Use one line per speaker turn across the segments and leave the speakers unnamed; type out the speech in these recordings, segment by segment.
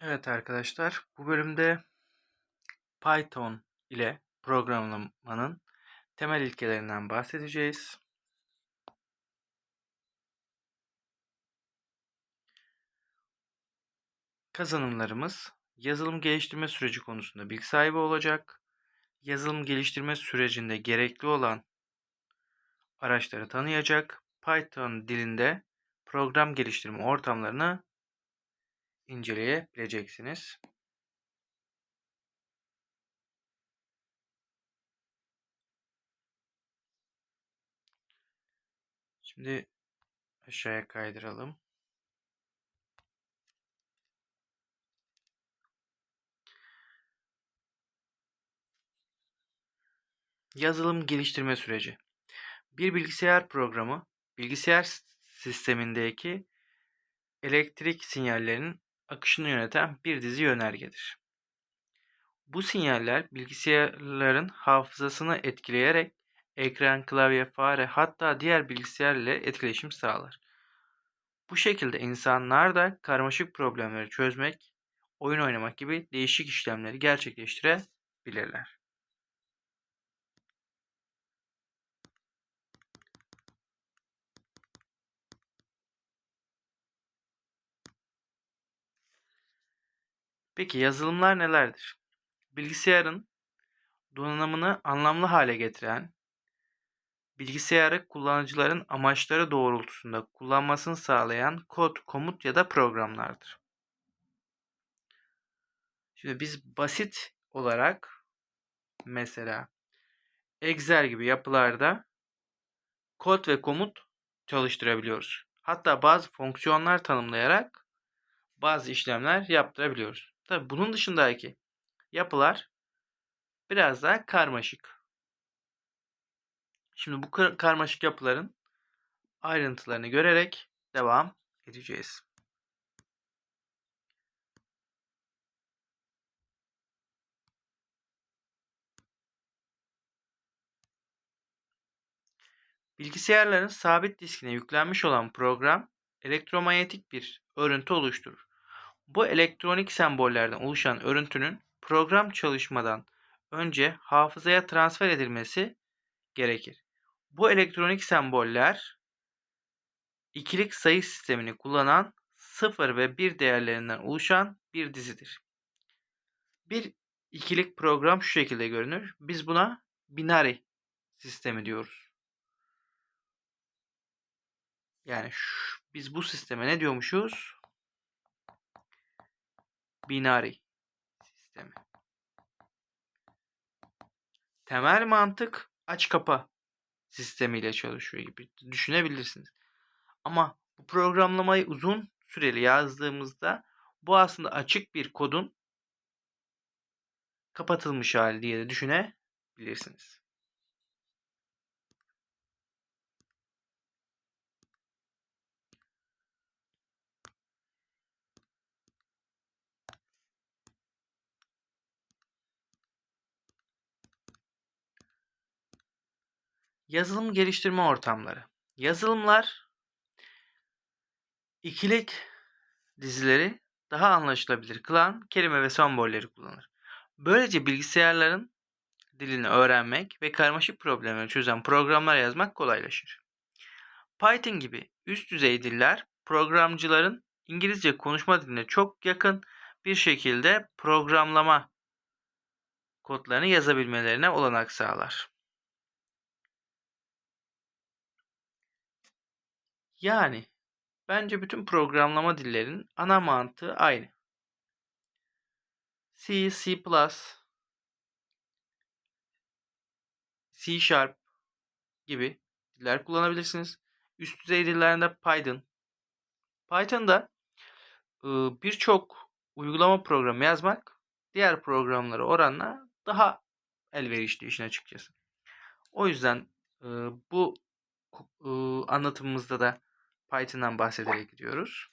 Evet arkadaşlar, bu bölümde Python ile programlamanın temel ilkelerinden bahsedeceğiz. Kazanımlarımız yazılım geliştirme süreci konusunda bilgi sahibi olacak. Yazılım geliştirme sürecinde gerekli olan araçları tanıyacak. Python dilinde program geliştirme ortamlarını inceleyebileceksiniz. Şimdi aşağıya kaydıralım. Yazılım geliştirme süreci. Bir bilgisayar programı bilgisayar sistemindeki elektrik sinyallerinin akışını yöneten bir dizi yönergedir. Bu sinyaller bilgisayarların hafızasını etkileyerek ekran, klavye, fare hatta diğer bilgisayar ile etkileşim sağlar. Bu şekilde insanlar da karmaşık problemleri çözmek, oyun oynamak gibi değişik işlemleri gerçekleştirebilirler. Peki yazılımlar nelerdir? Bilgisayarın donanımını anlamlı hale getiren, bilgisayarı kullanıcıların amaçları doğrultusunda kullanmasını sağlayan kod, komut ya da programlardır. Şimdi biz basit olarak mesela Excel gibi yapılarda kod ve komut çalıştırabiliyoruz. Hatta bazı fonksiyonlar tanımlayarak bazı işlemler yaptırabiliyoruz. Tabi bunun dışındaki yapılar biraz daha karmaşık. Şimdi bu karmaşık yapıların ayrıntılarını görerek devam edeceğiz. Bilgisayarların sabit diskine yüklenmiş olan program elektromanyetik bir örüntü oluşturur. Bu elektronik sembollerden oluşan örüntünün program çalışmadan önce hafızaya transfer edilmesi gerekir. Bu elektronik semboller ikilik sayı sistemini kullanan 0 ve 1 değerlerinden oluşan bir dizidir. Bir ikilik program şu şekilde görünür. Biz buna binary sistemi diyoruz. Yani şu, biz bu sisteme ne diyormuşuz? Binary sistemi. Temel mantık aç kapa sistemiyle çalışıyor gibi düşünebilirsiniz. Ama bu programlamayı uzun süreli yazdığımızda bu aslında açık bir kodun kapatılmış hali diye de düşünebilirsiniz. Yazılım geliştirme ortamları. Yazılımlar ikilik dizileri daha anlaşılabilir kılan kelime ve sembolleri kullanır. Böylece bilgisayarların dilini öğrenmek ve karmaşık problemleri çözen programlar yazmak kolaylaşır. Python gibi üst düzey diller programcıların İngilizce konuşma diline çok yakın bir şekilde programlama kodlarını yazabilmelerine olanak sağlar. Yani bence bütün programlama dillerinin ana mantığı aynı. C, C++, C Sharp gibi diller kullanabilirsiniz. Üst düzey dillerinde Python. Python'da birçok uygulama programı yazmak diğer programlara oranla daha elverişli işin açıkçası. O yüzden bu anlatımımızda da Python'dan bahsederek gidiyoruz.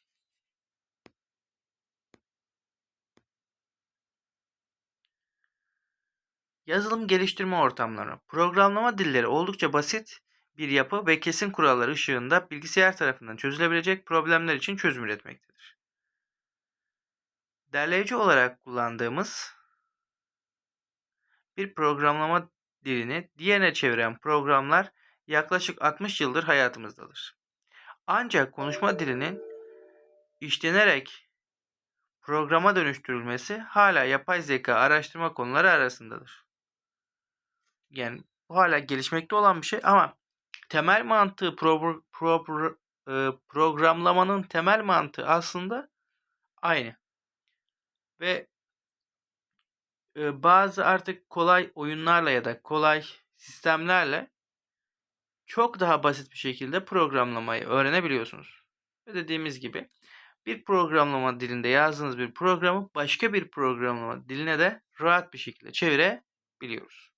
Yazılım geliştirme ortamları. Programlama dilleri oldukça basit bir yapı ve kesin kurallar ışığında bilgisayar tarafından çözülebilecek problemler için çözüm üretmektedir. Derleyici olarak kullandığımız bir programlama dilini diğerine çeviren programlar yaklaşık 60 yıldır hayatımızdadır. Ancak konuşma dilinin işlenerek programa dönüştürülmesi hala yapay zeka araştırma konuları arasındadır. Yani bu hala gelişmekte olan bir şey ama temel mantığı pro, pro, pro, e, programlamanın temel mantığı aslında aynı. Ve e, bazı artık kolay oyunlarla ya da kolay sistemlerle çok daha basit bir şekilde programlamayı öğrenebiliyorsunuz. Ve dediğimiz gibi bir programlama dilinde yazdığınız bir programı başka bir programlama diline de rahat bir şekilde çevirebiliyoruz.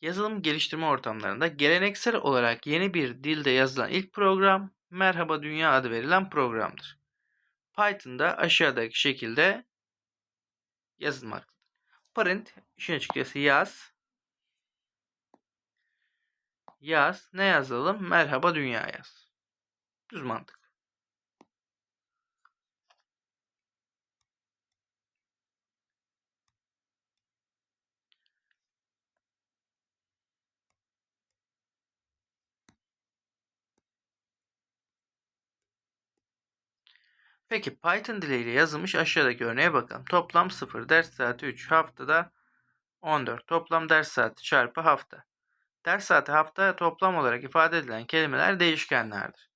Yazılım geliştirme ortamlarında geleneksel olarak yeni bir dilde yazılan ilk program Merhaba Dünya adı verilen programdır. Python'da aşağıdaki şekilde yazılmaktadır. Print işin açıkçası yaz. Yaz. Ne yazalım? Merhaba Dünya yaz. Düz mantık. Peki Python diliyle yazılmış aşağıdaki örneğe bakalım. Toplam 0, ders saati 3, haftada 14. Toplam ders saati çarpı hafta. Ders saati hafta toplam olarak ifade edilen kelimeler değişkenlerdir.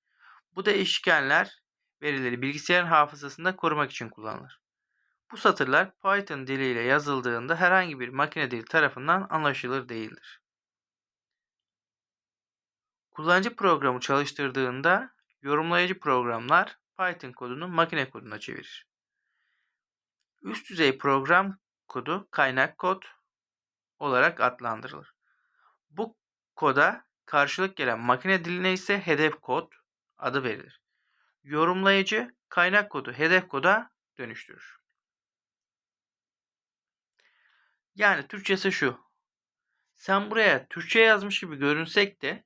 Bu değişkenler verileri bilgisayarın hafızasında korumak için kullanılır. Bu satırlar Python diliyle yazıldığında herhangi bir makine dili tarafından anlaşılır değildir. Kullanıcı programı çalıştırdığında yorumlayıcı programlar Python kodunu makine koduna çevirir. Üst düzey program kodu kaynak kod olarak adlandırılır. Bu koda karşılık gelen makine diline ise hedef kod adı verilir. Yorumlayıcı kaynak kodu hedef koda dönüştürür. Yani Türkçesi şu. Sen buraya Türkçe yazmış gibi görünsek de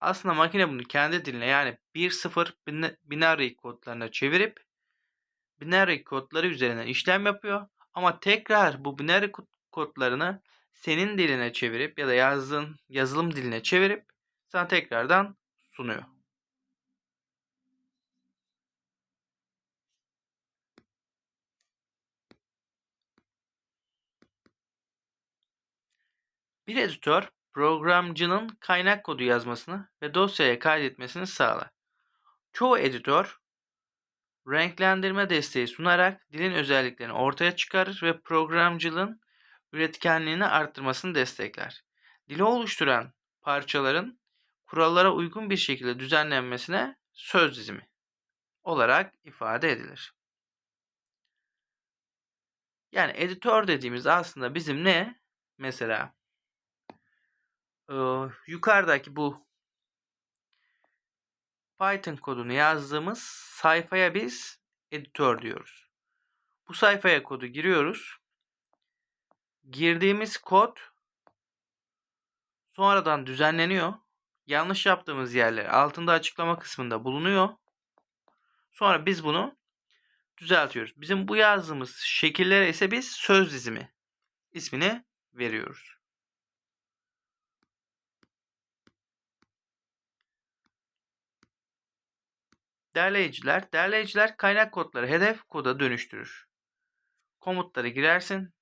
aslında makine bunu kendi diline yani 1-0 binary kodlarına çevirip binary kodları üzerinden işlem yapıyor. Ama tekrar bu binary kodlarını senin diline çevirip ya da yazdığın yazılım diline çevirip sana tekrardan sunuyor. Bir editör programcının kaynak kodu yazmasını ve dosyaya kaydetmesini sağlar. Çoğu editör renklendirme desteği sunarak dilin özelliklerini ortaya çıkarır ve programcılığın üretkenliğini arttırmasını destekler. Dili oluşturan parçaların kurallara uygun bir şekilde düzenlenmesine söz dizimi olarak ifade edilir. Yani editör dediğimiz aslında bizim ne? Mesela e, yukarıdaki bu Python kodunu yazdığımız sayfaya biz editör diyoruz. Bu sayfaya kodu giriyoruz. Girdiğimiz kod sonradan düzenleniyor. Yanlış yaptığımız yerler altında açıklama kısmında bulunuyor. Sonra biz bunu düzeltiyoruz. Bizim bu yazdığımız şekillere ise biz söz dizimi ismini veriyoruz. Derleyiciler, derleyiciler kaynak kodları hedef koda dönüştürür. Komutları girersin.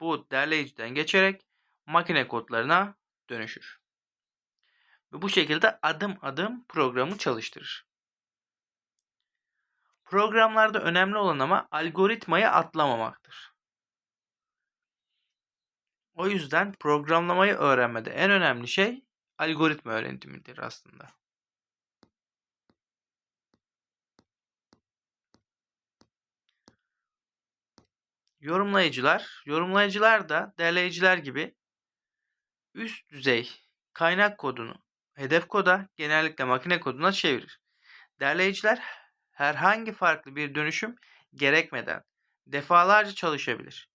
Bu derleyiciden geçerek makine kodlarına dönüşür. Ve bu şekilde adım adım programı çalıştırır. Programlarda önemli olan ama algoritmayı atlamamaktır. O yüzden programlamayı öğrenmede en önemli şey algoritma öğrenimidir aslında. Yorumlayıcılar, yorumlayıcılar da derleyiciler gibi üst düzey kaynak kodunu hedef koda genellikle makine koduna çevirir. Derleyiciler herhangi farklı bir dönüşüm gerekmeden defalarca çalışabilir.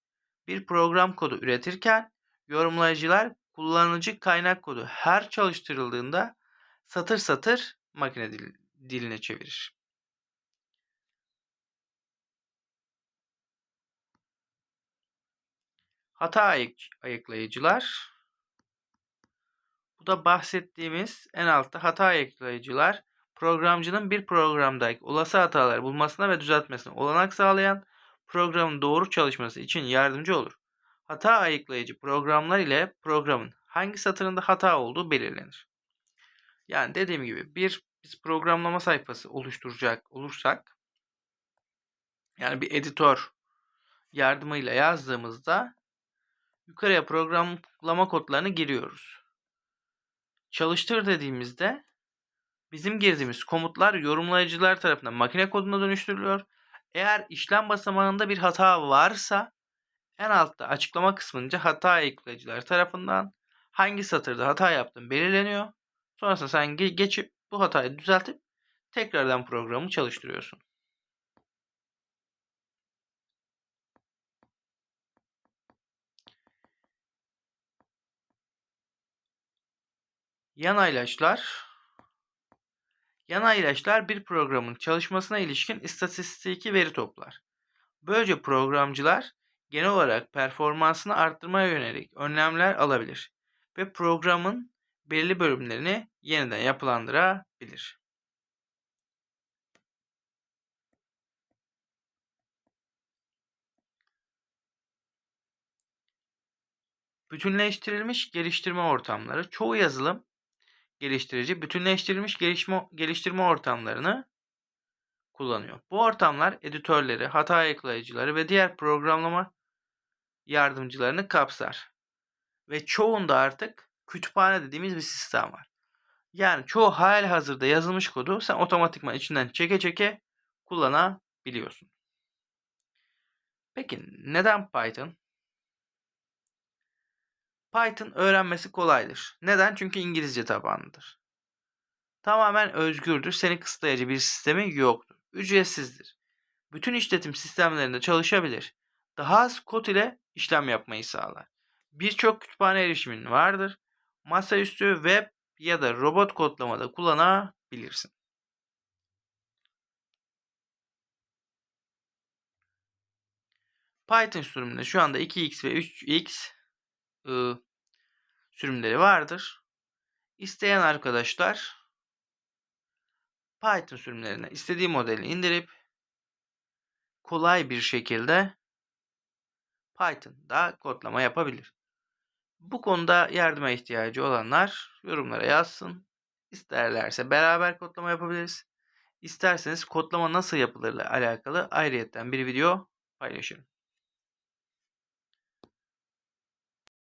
Bir program kodu üretirken yorumlayıcılar kullanıcı kaynak kodu her çalıştırıldığında satır satır makine dil- diline çevirir. Hata ayık- ayıklayıcılar. Bu da bahsettiğimiz en altta hata ayıklayıcılar programcının bir programdaki olası hataları bulmasına ve düzeltmesine olanak sağlayan programın doğru çalışması için yardımcı olur. Hata ayıklayıcı programlar ile programın hangi satırında hata olduğu belirlenir. Yani dediğim gibi bir biz programlama sayfası oluşturacak olursak yani bir editör yardımıyla yazdığımızda yukarıya programlama kodlarını giriyoruz. Çalıştır dediğimizde bizim girdiğimiz komutlar yorumlayıcılar tarafından makine koduna dönüştürülüyor. Eğer işlem basamağında bir hata varsa en altta açıklama kısmınca hata ayıklayıcılar tarafından hangi satırda hata yaptığın belirleniyor. Sonrasında sen ge- geçip bu hatayı düzeltip tekrardan programı çalıştırıyorsun. Yan aylaçlar Yan aylaçlar bir programın çalışmasına ilişkin istatistiki veri toplar. Böylece programcılar genel olarak performansını arttırmaya yönelik önlemler alabilir ve programın belirli bölümlerini yeniden yapılandırabilir. Bütünleştirilmiş geliştirme ortamları çoğu yazılım geliştirici bütünleştirilmiş gelişme, geliştirme ortamlarını kullanıyor. Bu ortamlar editörleri, hata ayıklayıcıları ve diğer programlama yardımcılarını kapsar. Ve çoğunda artık kütüphane dediğimiz bir sistem var. Yani çoğu hali hazırda yazılmış kodu sen otomatikman içinden çeke çeke kullanabiliyorsun. Peki neden Python? Python öğrenmesi kolaydır. Neden? Çünkü İngilizce tabanlıdır. Tamamen özgürdür. Seni kısıtlayıcı bir sistemi yoktur. Ücretsizdir. Bütün işletim sistemlerinde çalışabilir. Daha az kod ile işlem yapmayı sağlar. Birçok kütüphane erişimin vardır. Masaüstü, web ya da robot kodlamada kullanabilirsin. Python sürümünde şu anda 2x ve 3x ıı, sürümleri vardır. İsteyen arkadaşlar Python sürümlerine istediği modeli indirip kolay bir şekilde Python'da kodlama yapabilir. Bu konuda yardıma ihtiyacı olanlar yorumlara yazsın. İsterlerse beraber kodlama yapabiliriz. İsterseniz kodlama nasıl yapılırla alakalı ayrıyetten bir video paylaşırım.